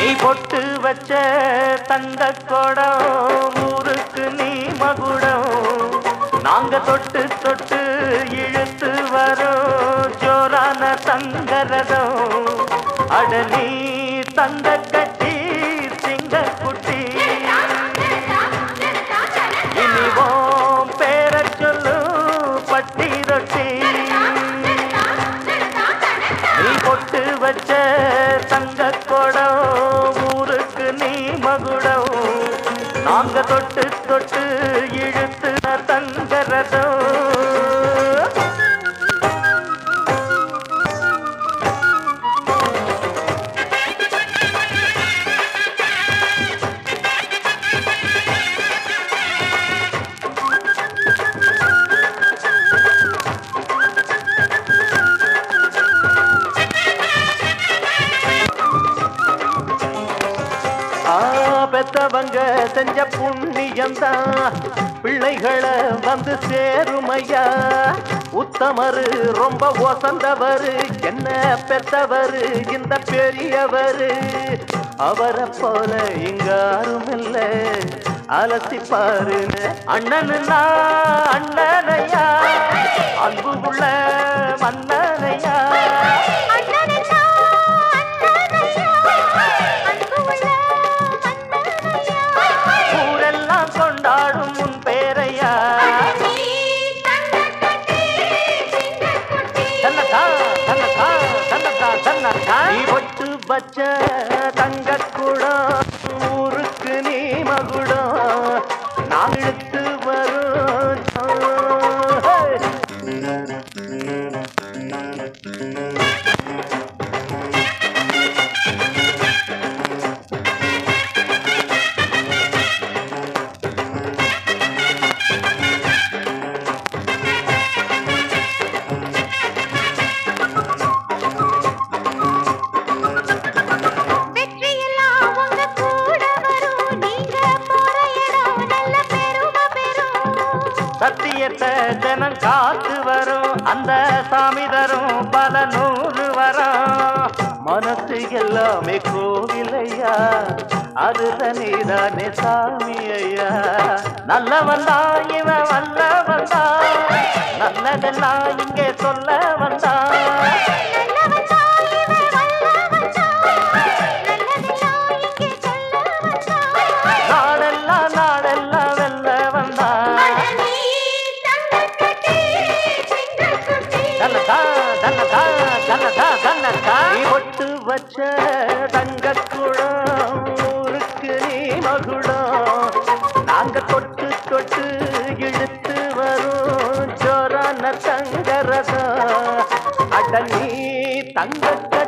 நீ பொட்டு வச்ச தந்த கொடம் ஊருக்கு நீ மகுடம். நாங்க தொட்டு தொட்டு இழுத்து வரோம் ஜோரான தங்கரதம் அட நீ வாங்க தொட்டு தொட்டு இழுத்து தங்கறதோ Oh. பெத்தவங்க செஞ்ச புண்ணியம்தான் பிள்ளைகளை வந்து சேருமையா. உத்தமரு ரொம்ப ஒசந்தவரு. என்ன பெத்தவரு இந்த பெரியவரு. அவரை போல இங்க அருமில்ல அலசி பாருன்னு அண்ணனுன்னா அண்ணனையா. அன்பு உள்ள வச்ச தங்க சத்தியத்தை ஜனம் காத்து வரும். அந்த சாமி தரும் பல நூறு வரும். மனசு எல்லாமே கோவிலையா? அது தனிதானே சாமி ஐயா நல்ல வந்தா இவன் வல்ல வந்தா நல்லதெல்லாம் இங்கே சொல்ல வந்தா வச்ச தங்க குடம் ஊருக்கு நீ மகுடம். நாங்க தொட்டு தொட்டு இழுத்து வரும் ஜோரான தங்கரதம் அட நீ தங்கத்தை